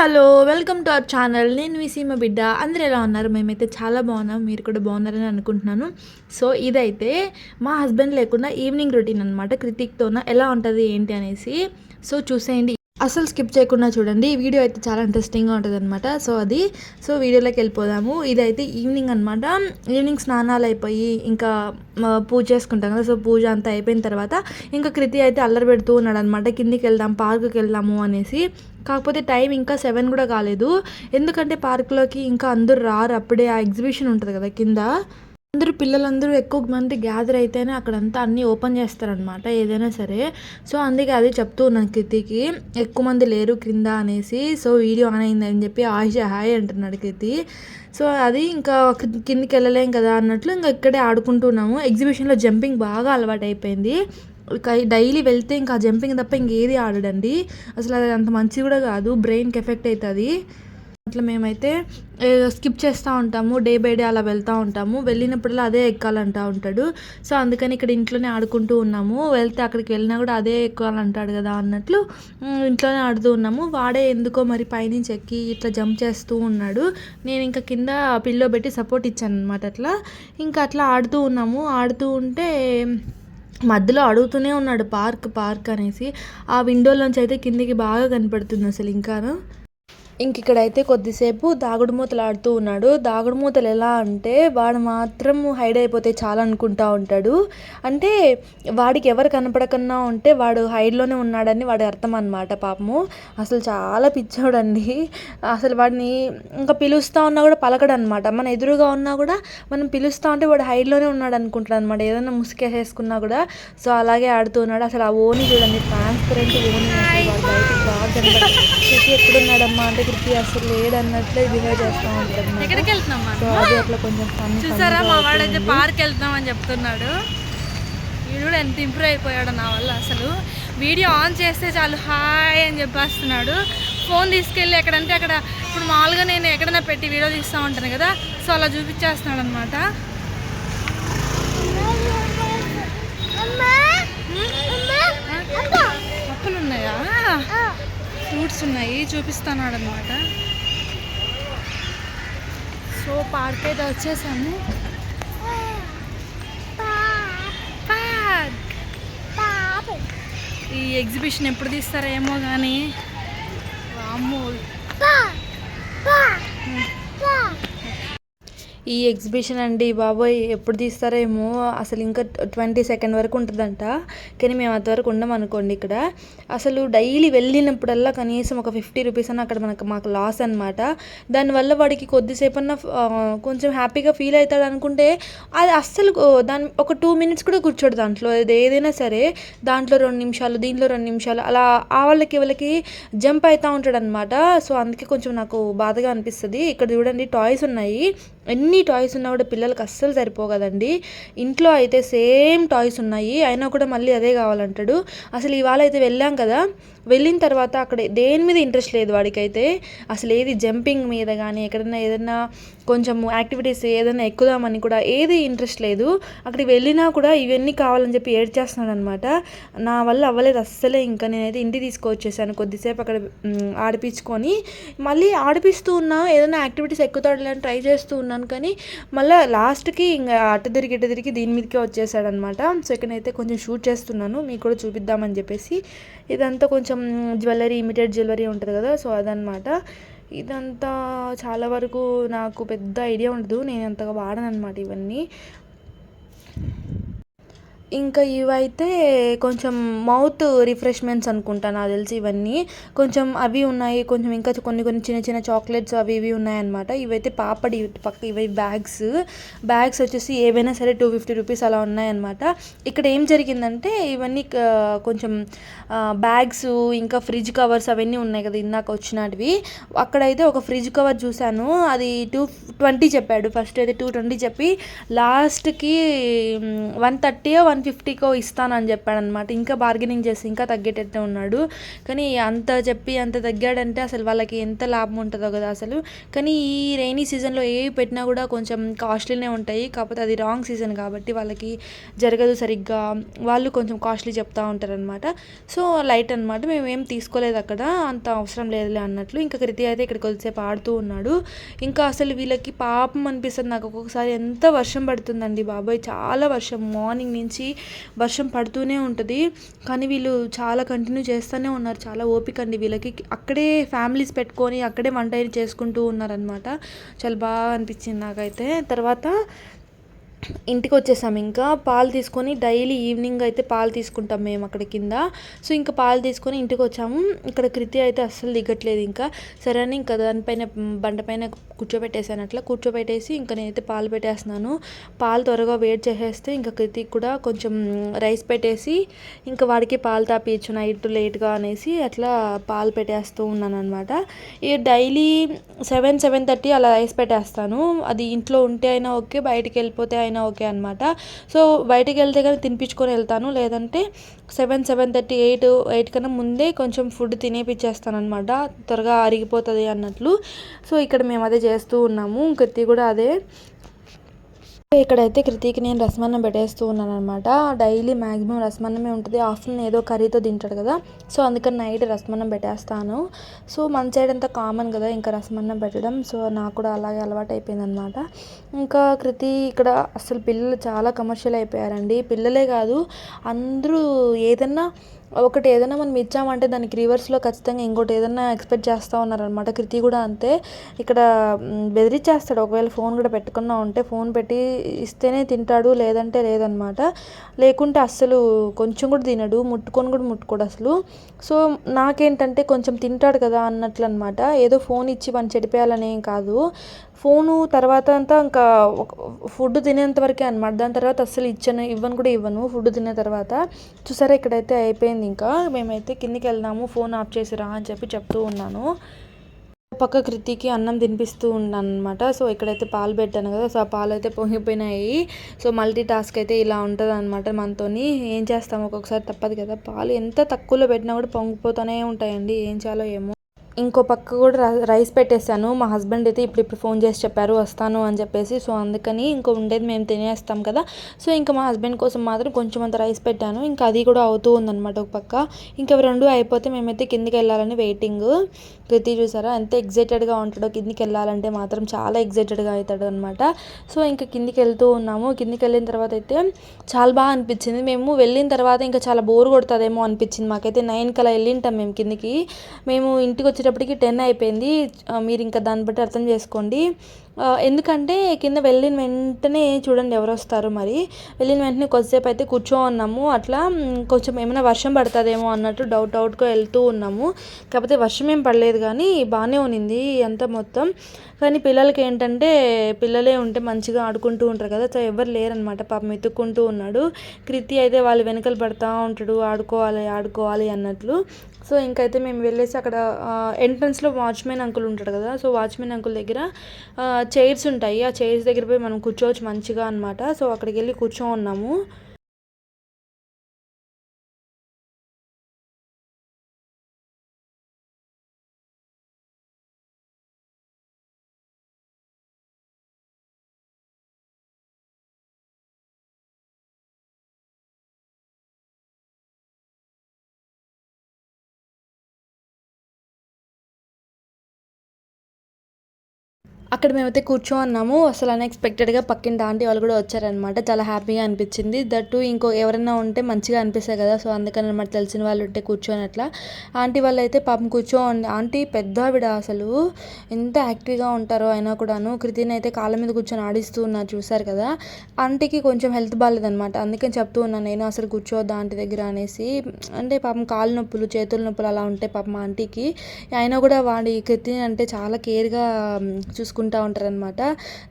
Hello welcome to our channel. నేను మీ సీమ బిడ్డ. అందరూ ఎలా ఉన్నారు? మేమైతే చాలా బాగున్నాం. మీరు కూడా బాగున్నారని అనుకుంటున్నాను. సో ఇదైతే మా హస్బెండ్ లేకుండా ఈవినింగ్ రొటీన్ అనమాట కృతిక్తోన ఎలా ఉంటుంది ఏంటి అనేసి. సో చూసేయండి. అసలు స్కిప్ చేయకుండా చూడండి. ఈ వీడియో అయితే చాలా ఇంట్రెస్టింగ్గా ఉంటుంది అనమాట సో అది. సో వీడియోలోకి వెళ్ళిపోదాము. ఇదైతే ఈవినింగ్ అనమాట ఈవినింగ్ స్నానాలు అయిపోయి ఇంకా పూజ చేసుకుంటాం కదా. సో పూజ అంతా అయిపోయిన తర్వాత ఇంకా కృతి అయితే అల్లరి పెడుతూ ఉన్నాడు అనమాట కిందికి వెళ్దాం పార్కుకి వెళ్దాము అనేసి. కాకపోతే టైం ఇంకా సెవెన్ కూడా కాలేదు. ఎందుకంటే పార్కులోకి ఇంకా అందరూ రారు. అప్పుడే ఆ ఎగ్జిబిషన్ ఉంటుంది కదా కింద. అందరూ పిల్లలందరూ ఎక్కువ మంది గ్యాదర్ అయితేనే అక్కడంతా అన్నీ ఓపెన్ చేస్తారనమాట ఏదైనా సరే. సో అందుకే అది చెప్తూ ఉన్నాను కృతికి ఎక్కువ మంది లేరు క్రింద అనేసి. సో వీడియో ఆన్ అయింది అని చెప్పి ఆయుష హాయ్ అంటున్నాడు కృతి సో అది ఇంకా కిందికి వెళ్ళలేం కదా అన్నట్లు ఇంకా ఇక్కడే ఆడుకుంటున్నాము ఎగ్జిబిషన్లో జంపింగ్ బాగా అలవాటు అయిపోయింది డైలీ వెళ్తే ఇంకా జంపింగ్ తప్ప ఇంకేది ఆడడండి. అసలు అది అంత మంచిది కూడా కాదు. బ్రెయిన్కి ఎఫెక్ట్ అవుతుంది అట్లా మేమైతే స్కిప్ చేస్తూ ఉంటాము. డే బై డే అలా వెళ్తూ ఉంటాము. వెళ్ళినప్పుడల్లా అదే ఎక్కాలంటా ఉంటాడు. సో అందుకని ఇక్కడ ఇంట్లోనే ఆడుకుంటూ ఉన్నాము. వెళ్తే అక్కడికి వెళ్ళినా కూడా అదే ఎక్కాలంటాడు కదా అన్నట్లు ఇంట్లోనే ఆడుతూ ఉన్నాము. వాడే ఎందుకో మరి పైనుంచి ఎక్కి ఇట్లా జంప్ చేస్తూ ఉన్నాడు. నేను ఇంకా కింద పిల్లో పెట్టి సపోర్ట్ ఇచ్చాను అనమాట అట్లా. ఇంకా అట్లా ఆడుతూ ఉన్నాము. ఆడుతూ ఉంటే మధ్యలో అడుగుతూనే ఉన్నాడు పార్క్ పార్క్ అనేసి. ఆ విండోలోంచి అయితే కిందికి బాగా కనపడుతుంది అసలు ఇంకాను ఇంక ఇక్కడైతే కొద్దిసేపు దాగుడు మూతలు ఆడుతూ ఉన్నాడు. దాగుడు మూతలు ఎలా అంటే వాడు మాత్రం హైడ్ అయిపోతే చాలా అనుకుంటా ఉంటాడు. అంటే వాడికి ఎవరు కనపడకుండా ఉంటే వాడు హైడ్లోనే ఉన్నాడని వాడి అర్థం అనమాట పాపము. అసలు చాలా పిచ్చోడండి. అసలు వాడిని ఇంకా పిలుస్తా ఉన్నా కూడా పలకడు అనమాట మన ఎదురుగా ఉన్నా కూడా మనం పిలుస్తా ఉంటే వాడు హైడ్లోనే ఉన్నాడు అనుకుంటాడు అనమాట ఏదైనా ముసుకేసేసుకున్నా కూడా. సో అలాగే ఆడుతూ ఉన్నాడు. అసలు ఆ ఓని చూడండి ట్రాన్స్పరెంట్ ఓని వాడు బయటకు బాగా కనపడ ఎక్కడున్నాడమ్మా అంటే కృతి అసలు లేడన్నట్లే బిహేవ్ చేస్తూ ఉంటాడు ఎక్కడికి వెళ్తున్నాం సో అది అట్లా కొంచెం ఫన్ చూసారా మా వాడైతే పార్క్ వెళ్తున్నాం అని చెప్తున్నాడు. వీడు కూడా ఎంత ఇంప్రూవ్ అయిపోయాడు నా వల్ల అసలు. వీడియో ఆన్ చేస్తే చాలు హాయ్ అని చెప్పేస్తున్నాడు. ఫోన్ తీసుకెళ్ళి ఎక్కడంటే అక్కడ ఇప్పుడు మామూలుగా నేను ఎక్కడైనా పెట్టి వీడియో తీస్తూ ఉంటాను కదా సో అలా చూపించేస్తున్నాడు అనమాట అప్పులు ఉన్నాయా ఫ్రూట్స్ ఉన్నాయి చూపిస్తున్నాడు అనమాట సో పార్క్ అయితే వచ్చేసాము. ఈ ఎగ్జిబిషన్ ఎప్పుడు తీస్తారో ఏమో కానీ వామ్మో ఈ ఎగ్జిబిషన్ అండి బాబోయ్ ఎప్పుడు తీస్తారేమో? అసలు ఇంకా ట్వంటీ సెకండ్ వరకు ఉంటుందంట. కానీ మేము అంతవరకు ఉండం అనుకోండి ఇక్కడ. అసలు డైలీ వెళ్ళినప్పుడల్లా కనీసం ఒక ఫిఫ్టీ రూపీస్ అన్న అక్కడ మనకు మాకు లాస్ అనమాట దానివల్ల వాడికి కొద్దిసేపు అన్న కొంచెం హ్యాపీగా ఫీల్ అవుతాడు అనుకుంటే అది అస్సలు దాని ఒక టూ మినిట్స్ కూడా కూర్చోడు దాంట్లో. అది ఏదైనా సరే దాంట్లో రెండు నిమిషాలు దీంట్లో రెండు నిమిషాలు అలా ఆ వాళ్ళకి వాళ్ళకి జంప్ అవుతూ ఉంటాడు అనమాట సో అందుకే కొంచెం నాకు బాధగా అనిపిస్తుంది. ఇక్కడ చూడండి టాయ్స్ ఉన్నాయి. ఎన్ని టాయ్స్ ఉన్నా కూడా పిల్లలకి అస్సలు సరిపో కదండి ఇంట్లో అయితే సేమ్ టాయ్స్ ఉన్నాయి. అయినా కూడా మళ్ళీ అదే కావాలంటాడు. అసలు ఇవాళ అయితే వెళ్ళాం కదా. వెళ్ళిన తర్వాత అక్కడ దేని మీద ఇంట్రెస్ట్ లేదు వాడికైతే. అసలు ఏది జంపింగ్ మీద కానీ ఎక్కడైనా ఏదైనా కొంచెం యాక్టివిటీస్ ఏదైనా ఎక్కుదామని కూడా ఏది ఇంట్రెస్ట్ లేదు. అక్కడికి వెళ్ళినా కూడా ఇవన్నీ కావాలని చెప్పి ఏడ్చేస్తున్నాడు అనమాట నా వల్ల అవ్వలేదు అస్సలే ఇంకా నేనైతే ఇంటికి తీసుకొచ్చేసాను కొద్దిసేపు అక్కడ ఆడిపించుకొని. మళ్ళీ ఆడిపిస్తూ ఉన్నా ఏదైనా యాక్టివిటీస్ ఎక్కుతాడు ట్రై చేస్తూ ఉన్నాను కానీ మళ్ళీ లాస్ట్కి ఇంకా అటు తిరిగి ఇటు తిరిగి దీని మీదకే వచ్చేసాడనమాట. సో ఇక్కడైతే కొంచెం షూట్ చేస్తున్నాను మీకు కూడా చూపిద్దామని చెప్పేసి. ఇదంతా కొంచెం జ్యువెలరీ ఇమిటెడ్ జ్యువెలరీ ఉంటుంది కదా సో అదనమాట ఇదంతా చాలా వరకు నాకు పెద్ద ఐడియా ఉండదు నేను అంతగా వాడను అనమాట ఇవన్నీ. ఇంకా ఇవైతే కొంచెం మౌత్ రిఫ్రెష్మెంట్స్ అనుకుంటా నాకు తెలిసి ఇవన్నీ. కొంచెం అవి ఉన్నాయి కొంచెం ఇంకా కొన్ని కొన్ని చిన్న చిన్న చాక్లెట్స్ అవి ఇవి ఉన్నాయన్నమాట. ఇవైతే పాపడి పక్క ఇవి బ్యాగ్స్. బ్యాగ్స్ వచ్చేసి ఏవైనా సరే టూ ఫిఫ్టీ రూపీస్ అలా ఉన్నాయన్నమాట. ఇక్కడ ఏం జరిగిందంటే ఇవన్నీ కొంచెం బ్యాగ్స్ ఇంకా ఫ్రిడ్జ్ కవర్స్ అవన్నీ ఉన్నాయి కదా ఇందాక వచ్చినటివి. అక్కడైతే ఒక ఫ్రిడ్జ్ కవర్ చూశాను. అది టూ ట్వంటీ చెప్పాడు. ఫస్ట్ అయితే టూ ట్వంటీ చెప్పి లాస్ట్కి వన్ థర్టీ వన్ వన్ ఫిఫ్టీకో ఇస్తానని చెప్పాడనమాట. ఇంకా బార్గెనింగ్ చేసి ఇంకా తగ్గేటట్టే ఉన్నాడు. కానీ అంత చెప్పి అంత తగ్గాడంటే అసలు వాళ్ళకి ఎంత లాభం ఉంటుందో కదా అసలు. కానీ ఈ రైనీ సీజన్లో ఏవి పెట్టినా కూడా కొంచెం కాస్ట్లీనే ఉంటాయి. కాకపోతే అది రాంగ్ సీజన్ కాబట్టి వాళ్ళకి జరగదు సరిగ్గా. వాళ్ళు కొంచెం కాస్ట్లీ చెప్తూ ఉంటారనమాట. సో లైట్ అనమాట మేము ఏం తీసుకోలేదు అక్కడ. అంత అవసరం లేదులే అన్నట్లు. ఇంకా కృతి అయితే ఇక్కడ కొద్దిసేపు ఆడుతూ ఉన్నాడు. ఇంకా అసలు వీళ్ళకి పాపం అనిపిస్తుంది. నాకు ఒక్కొక్కసారి ఎంత వర్షం పడుతుందండి బాబాయ్. చాలా వర్షం. మార్నింగ్ నుంచి వర్షం పడుతూనే ఉంటుంది. కానీ వీళ్ళు చాలా కంటిన్యూ చేస్తూనే ఉన్నారు. చాలా ఓపిక అండి వీళ్ళకి. అక్కడే ఫ్యామిలీస్ పెట్టుకొని అక్కడే వంట చేసుకుంటూ ఉన్నారనమాట చాలా బాగా అనిపించింది నాకైతే. తర్వాత ఇంటికి వచ్చేసాం ఇంకా పాలు తీసుకొని డైలీ ఈవినింగ్ అయితే పాలు తీసుకుంటాం మేము అక్కడ కింద. సో ఇంకా పాలు తీసుకొని ఇంటికి వచ్చాము ఇక్కడ కృతి అయితే అస్సలు దిగట్లేదు ఇంకా. సరే అని ఇంకా దానిపైన బండపైన కూర్చోబెట్టేసాను అట్లా కూర్చోబెట్టేసి ఇంకా నేనైతే పాలు పెట్టేస్తున్నాను. పాలు త్వరగా వేడి చేసేస్తే ఇంకా కృతికి కూడా కొంచెం రైస్ పెట్టేసి ఇంకా వాడికి పాలు తాపించు నైట్ లేట్గా అనేసి అట్లా పాలు పెట్టేస్తూ ఉన్నాను అనమాట ఈ డైలీ సెవెన్ సెవెన్ థర్టీ అలా రైస్ పెట్టేస్తాను. అది ఇంట్లో ఉంటే అయినా ఓకే బయటికి వెళ్ళిపోతే అయినా ఓకే అనమాట సో బయటికి వెళ్తే కానీ తినిపించుకొని వెళ్తాను. లేదంటే seven seven thirty eight eight కన్నా ముందే కొంచెం ఫుడ్ తినేపిచ్చేస్తాను అనమాట త్వరగా అరిగిపోతుంది అన్నట్లు. సో ఇక్కడ మేము అదే చేస్తూ ఉన్నాము. కృతి కూడా అదే. ఇక్కడైతే కృతికి నేను రసమన్నం పెట్టేస్తూ ఉన్నాను అనమాట డైలీ మ్యాక్సిమం రసమన్నమే ఉంటుంది. ఆఫ్టర్నూన్ ఏదో కర్రీతో తింటాడు కదా. సో అందుకని నైట్ రసమన్నం పెట్టేస్తాను. సో మన సైడ్ అంతా కామన్ కదా ఇంకా రసమన్నం పెట్టడం. సో నాకు కూడా అలాగే అలవాటు అయిపోయింది అనమాట ఇంకా కృతి ఇక్కడ అసలు పిల్లలు చాలా కమర్షియల్ అయిపోయారండి. పిల్లలే కాదు అందరూ ఏదన్నా ఒకటి ఏదైనా మనం ఇచ్చామంటే దానికి రివర్స్లో ఖచ్చితంగా ఇంకోటి ఏదైనా ఎక్స్పెక్ట్ చేస్తూ ఉన్నారనమాట కృతి కూడా అంతే. ఇక్కడ బెదిరించేస్తాడు ఒకవేళ ఫోన్ కూడా పెట్టుకున్నా ఉంటే ఫోన్ పెట్టి ఇస్తేనే తింటాడు లేదంటే లేదనమాట లేకుంటే అస్సలు కొంచెం కూడా తినడు ముట్టుకొని కూడా ముట్టుకోడు అసలు. సో నాకేంటంటే కొంచెం తింటాడు కదా అన్నట్లు అనమాట ఏదో ఫోన్ ఇచ్చి పని చెడిపేయాలనేం కాదు. ఫోను తర్వాత అంతా ఇంకా ఫుడ్ తినేంత వరకే అనమాట దాని తర్వాత అస్సలు ఇచ్చాను ఇవ్వను కూడా ఇవ్వను. ఫుడ్ తినే తర్వాత చూసారా ఇక్కడైతే అయిపోయింది. ఇంకా మేమైతే కిందికి వెళ్దాము ఫోన్ ఆఫ్ చేసిరా అని చెప్పి చెప్తూ ఉన్నాను. పక్క కృతికి అన్నం తినిపిస్తూ ఉన్నాను అనమాట సో ఇక్కడైతే పాలు పెట్టాను కదా సో ఆ పాలు అయితే పొంగిపోయినాయి సో మల్టీ టాస్క్ అయితే ఇలా ఉంటుంది అనమాట మనతోని. ఏం చేస్తాము ఒక్కొక్కసారి తప్పదు కదా పాలు ఎంత తక్కువలో పెట్టినా కూడా పొంగిపోతూనే ఉంటాయండి. ఏం చేయాలో ఏమో. ఇంకో పక్క కూడా రైస్ పెట్టేశాను. మా హస్బెండ్ అయితే ఇప్పుడు ఇప్పుడు ఫోన్ చేసి చెప్పారు వస్తాను అని చెప్పేసి. సో అందుకని ఇంకో ఉండేది మేము తినేస్తాం కదా. సో ఇంకా మా హస్బెండ్ కోసం మాత్రం కొంచెం అంత రైస్ పెట్టాను. ఇంకా అది కూడా అవుతూ ఉందన్నమాట ఒక పక్క. ఇంకా రెండు అయిపోతే మేమైతే కిందికి వెళ్ళాలని వెయిటింగ్. కృతి చూసారా? ఎంత ఎగ్జైటెడ్గా ఉంటాడో కిందికి వెళ్ళాలంటే మాత్రం చాలా ఎగ్జైటెడ్గా అవుతాడు అనమాట సో ఇంకా కిందికి వెళ్తూ ఉన్నాము. కిందికి వెళ్ళిన తర్వాత అయితే చాలా బాగా అనిపించింది. మేము వెళ్ళిన తర్వాత ఇంకా చాలా బోర్ కొడుతుందేమో అనిపించింది. మాకైతే నైన్ కలా వెళ్ళింటాం మేము కిందికి. మేము ఇంటికి వచ్చేటప్పటికి టెన్ అయిపోయింది. మీరు ఇంకా దాన్ని బట్టి అర్థం చేసుకోండి. ఎందుకంటే కింద వెళ్ళిన వెంటనే చూడండి ఎవరు వస్తారు మరి. వెళ్ళిన వెంటనే కొద్దిసేపు అయితే కూర్చో ఉన్నాము అట్లా కొంచెం ఏమైనా వర్షం పడుతుందేమో అన్నట్టు డౌట్ డౌట్గా వెళ్తూ ఉన్నాము. కాకపోతే వర్షం ఏం పడలేదు కానీ బాగానే ఉన్నింది అంతా మొత్తం. కానీ పిల్లలకి ఏంటంటే పిల్లలే ఉంటే మంచిగా ఆడుకుంటూ ఉంటారు కదా. సో ఎవరు లేరనమాట పాపం ఎత్తుక్కుంటూ ఉన్నాడు. కృతి అయితే వాళ్ళు వెనకలు పడతా ఉంటాడు. ఆడుకోవాలి ఆడుకోవాలి అన్నట్లు. సో ఇంకైతే మేము వెళ్ళేసి అక్కడ ఎంట్రన్స్లో వాచ్మెన్ అంకుల్ ఉంటాడు కదా సో వాచ్మెన్ అంకుల్ దగ్గర చైర్స్ ఉంటాయి. ఆ చైర్స్ దగ్గర పోయి మనం కూర్చోవచ్చు మంచిగా అనమాట సో అక్కడికి వెళ్ళి కూర్చో ఉన్నాము అక్కడ మేమైతే కూర్చో ఉన్నాము అసలు అన్ఎక్స్పెక్టెడ్గా పక్కింటి ఆంటీ వాళ్ళు కూడా వచ్చారనమాట చాలా హ్యాపీగా అనిపించింది. దట్టు ఇంకో ఎవరైనా ఉంటే మంచిగా అనిపిస్తాయి కదా. సో అందుకని అనమాట తెలిసిన వాళ్ళు ఉంటే కూర్చొని అట్లా. ఆంటీ వాళ్ళు అయితే పాపం కూర్చోండి. ఆంటీ పెద్ద ఆవిడ అసలు. ఎంత యాక్టివ్గా ఉంటారో అయినా కూడాను. కృతిని అయితే కాళ్ళ మీద కూర్చొని ఆడిస్తూ ఉన్నారు చూసారు కదా. ఆంటీకి కొంచెం హెల్త్ బాగాలేదనమాట అందుకని చెప్తూ ఉన్నాను నేను అసలు కూర్చోవద్దా ఆంటీ దగ్గర? అనేసి. అంటే పాపం కాళ్ళ నొప్పులు చేతుల నొప్పులు అలా ఉంటాయి పాపం ఆంటీకి. అయినా కూడా వాడి కృతిని అంటే చాలా కేర్గా చూసుకుంటారు. ఆడుకుంటూ ఉంటారనమాట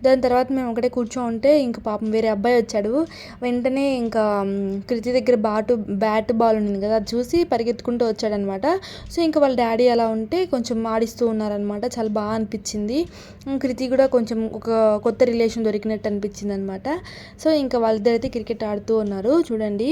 దాని తర్వాత మేము ఒకటే కూర్చో ఉంటే ఇంకా పాపం వేరే అబ్బాయి వచ్చాడు. వెంటనే ఇంకా కృతి దగ్గర బాటు బ్యాట్ బాల్ ఉంది కదా అది చూసి పరిగెత్తుకుంటూ వచ్చాడనమాట సో ఇంకా వాళ్ళ డాడీ అలా ఉంటే కొంచెం ఆడిస్తూ ఉన్నారనమాట చాలా బాగా అనిపించింది. కృతి కూడా కొంచెం ఒక కొత్త రిలేషన్ దొరికినట్టు అనిపించింది అనమాట సో ఇంకా వాళ్ళిద్దరైతే క్రికెట్ ఆడుతూ ఉన్నారు. చూడండి.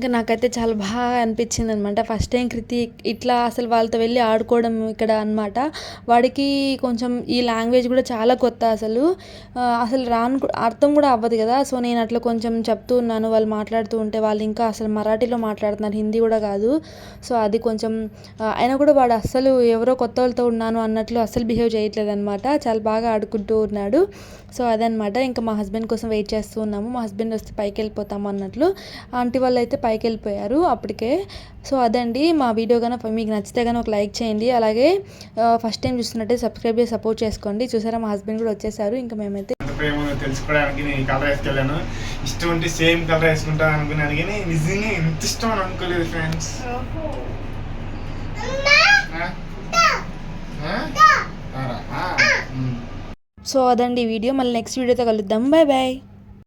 ఇంకా నాకైతే చాలా బాగా అనిపించింది అనమాట ఫస్ట్ టైం కృతి ఇట్లా అసలు వాళ్ళతో వెళ్ళి ఆడుకోవడం ఇక్కడ అనమాట వాడికి కొంచెం ఈ లాంగ్వేజ్ కూడా చాలా కొత్త అసలు. అసలు రాను అర్థం కూడా అవ్వదు కదా. సో నేను అట్లా కొంచెం చెప్తూ ఉన్నాను. వాళ్ళు మాట్లాడుతూ ఉంటే వాళ్ళు ఇంకా అసలు మరాఠీలో మాట్లాడుతున్నారు. హిందీ కూడా కాదు. సో అది కొంచెం అయినా కూడా వాడు అస్సలు ఎవరో కొత్త వాళ్ళతో ఉన్నాను అన్నట్లు అస్సలు బిహేవ్ చేయట్లేదు అనమాట చాలా బాగా ఆడుకుంటూ ఉన్నాడు. సో అదనమాట. ఇంకా మా హస్బెండ్ కోసం వెయిట్ చేస్తూ ఉన్నాము. మా హస్బెండ్ వస్తే పైకి వెళ్ళిపోతాము అన్నట్లు. ఆంటీ వాళ్ళు అయితే పైకి వెళ్ళిపోయారు అప్పటికే. సో అదండి మా వీడియో కనుక మీకు నచ్చితే కనుక ఒక లైక్ చేయండి. అలాగే ఫస్ట్ టైం చూస్తున్నట్టే సబ్స్క్రైబ్ చేసి సపోర్ట్ చేసుకోండి. చూసారా మా హస్బెండ్ కూడా వచ్చేసారు. ఇంకా మేమైతే ప్రేమ తెలుసుకోవడానికి నేను కలర్ వేసుకెళ్ళాను. ఇష్టం ఉంటే సేమ్ కలర్ వేసుకుంటాను అనుకున్నాను కానీ నిజంగా ఎంత ఇష్టం అని అనుకోలేదు ఫ్రెండ్స్. సో అదండి ఈ వీడియో. మళ్ళీ నెక్స్ట్ వీడియోతో కలుద్దాం. Bye bye.